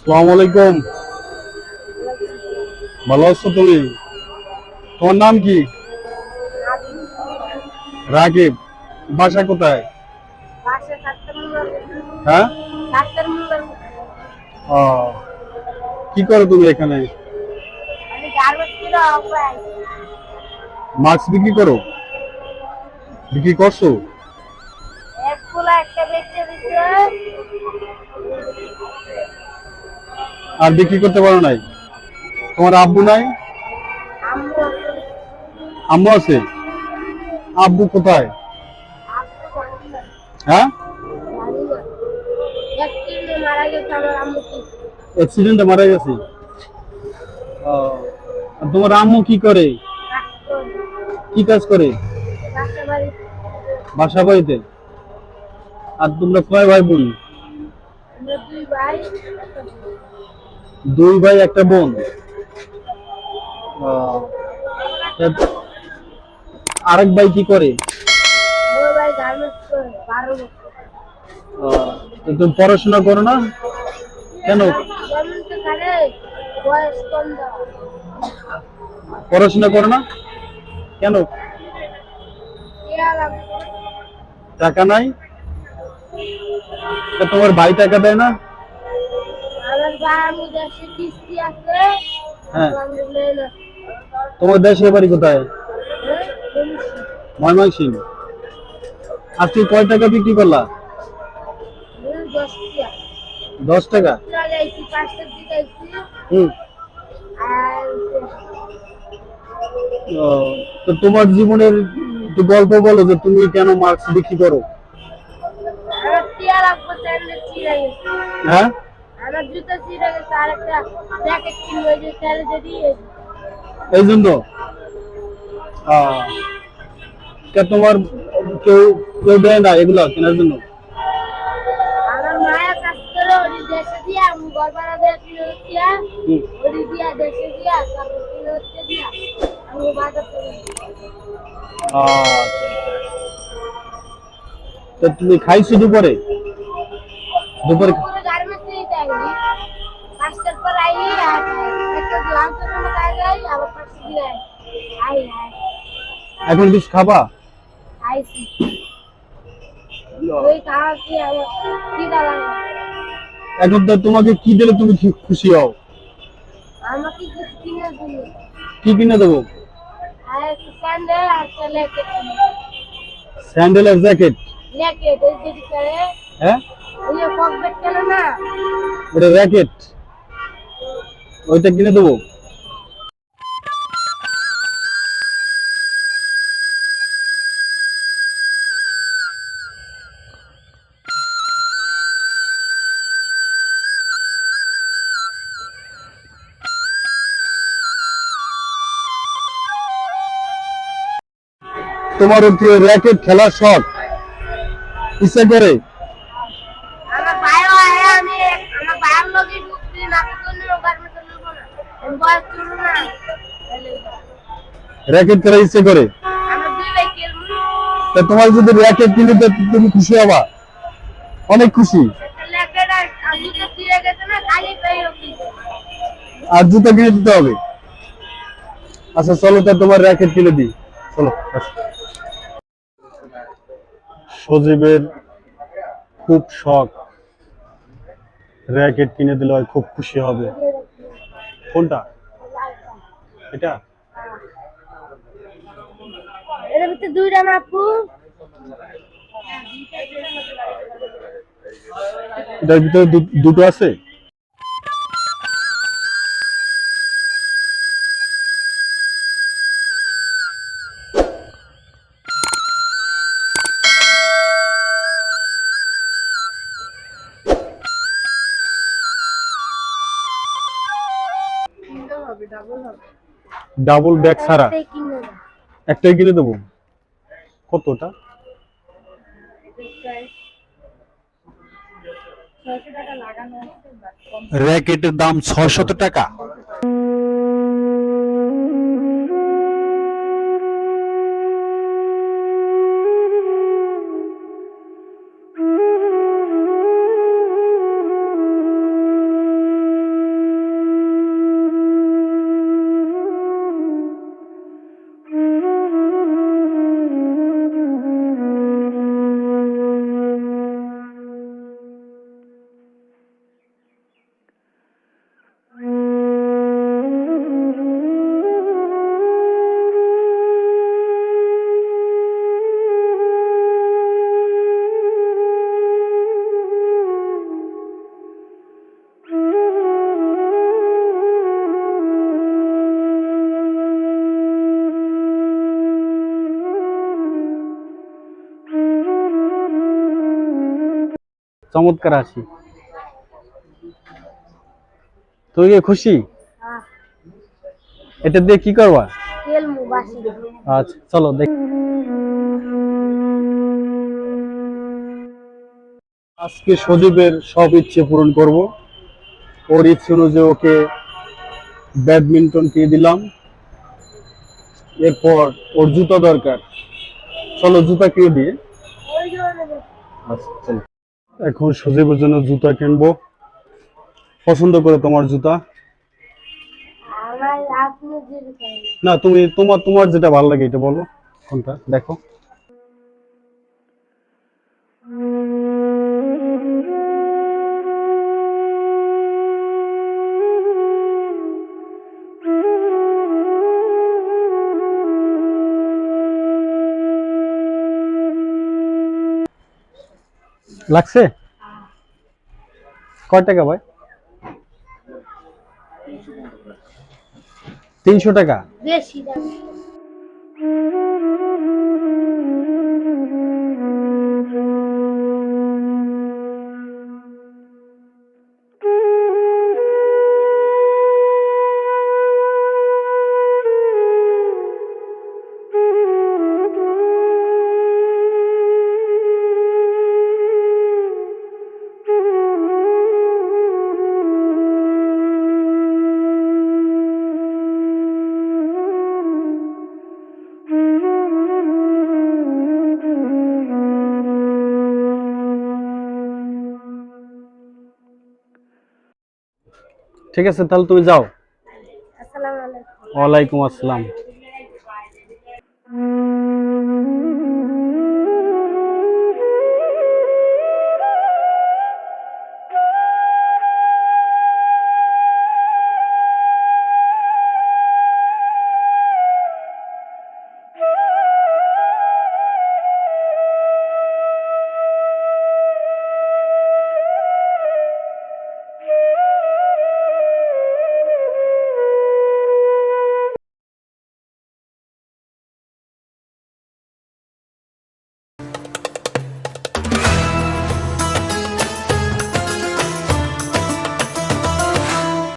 সালাম আলাইকুম ভালো আছো তুমি? তোমার নাম কি? রাকিব। বাসা কোথায়? হ্যাঁ? ও, কি করো তুমি এখানে? মাস্ক বিক্রি করো? বিক্রি করছ? আর বিক্রি করতে পারো নাই? তোমার আব্বু নাই? আম্মু আছে। আব্বু কোথায়? হ্যাঁ? অ্যাক্সিডেন্টে মারা গেছে। তোমার আম্মু কি করে? কি কাজ করে? বাসা বাড়িতে। আর তোমরা কয় ভাই বোন? দুই ভাই। দুই ভাই একটা বোন। আরেক ভাই কি করে? তুমি পড়াশোনা করো না? কেন? পড়াশোনা করো না? কেন? টাকা নাই? তোমার ভাই টাকা দেয় না? হ্যাঁ। তোমার দেশের বাড়ি কোথায়? হ্যাঁ বলিস ময়মনসিং আজকে কয় টাকা বিক্রি করলা? দশ টাকা? হুম। তো তোমার জীবনের একটু গল্প বলো যে তুমি কেন মার্কস বিক্রি করো? হ্যাঁ? আমার জুতো চিরা গেছে আর একটা জ্যাকেট কিনবো যে চাইলে যদি এই জন্য? তোমার কেউ কেউ দেয় না এগুলো কেনার জন্য? আমার মায়া কাজ করে ওরি দেশে দিয়া ঘর ভাড়া দিয়ে কিনে হচ্ছিয়া হুম। দিয়া দেশে দিয়া তারপর কিনে হচ্ছে দিয়া। আমি বাজার করে তো তুমি খাইছো দুপুরে? দুপুরে এখন কিছু খাবা? আইসি ওই খাওয়া কি আমার কি দাঁড়ানো এখন তো তোমাকে কি দিলে তুমি খুশি হও? আমাকে কিনে কি কিনে দেবো? স্যান্ডেল আর স্যান্ডেল জ্যাকেট করে হ্যাঁ? ওই পকেট কেন না? ওটা র্যাকেট ওইটা কিনে দেবো? তোমার র্যাকেট খেলার শখ ইচ্ছা করে? র্যাকেট খেলার ইচ্ছে করে? তা তোমার যদি র্যাকেট কিনে তুমি খুশি হবা। অনেক খুশি। আর খালি জুতো কিনে দিতে হবে? আচ্ছা চলো তা তোমার র্যাকেট কিনে দিই। চলো। সজীবের খুব শখ। র্যাকেট কিনে দিলে হয় খুব খুশি হবে। কোনটা? এটা? এর ভিতরে দুইটা মাপু এটার ভিতরে দু- দুটো আছে? হবে ডাবল হবে। ডাবল ব্যাগ ছাড়া? একটাই কিনে। দেবো? কতটা? র্যাকেটের দাম ছয়শত টাকা। চমৎকার হাসি। তুই খুশি? হ্যাঁ। এটা দিয়ে কি করবা? আচ্ছা চলো দেখ। আজকে সজীবের সব ইচ্ছে পূরণ করব। ওর ইচ্ছে অনুযায়ী ওকে ব্যাডমিন্টন কিনে দিলাম। এরপর ওর জুতা দরকার। চলো জুতা কিনে দিয়ে? আচ্ছা চলো। এখন সজীবের জন্য জুতা কিনবো। পছন্দ করে তোমার জুতা? না তুমি তোমার তোমার যেটা ভালো লাগে এটা বলো। কোনটা? দেখো। লাগছে? কয় টাকা ভাই? তিনশো টাকা? বেশি ঠিক আছে তাহলে তুমি যাও। আসসালামু আলাইকুম। ওয়ালাইকুম আসসালাম।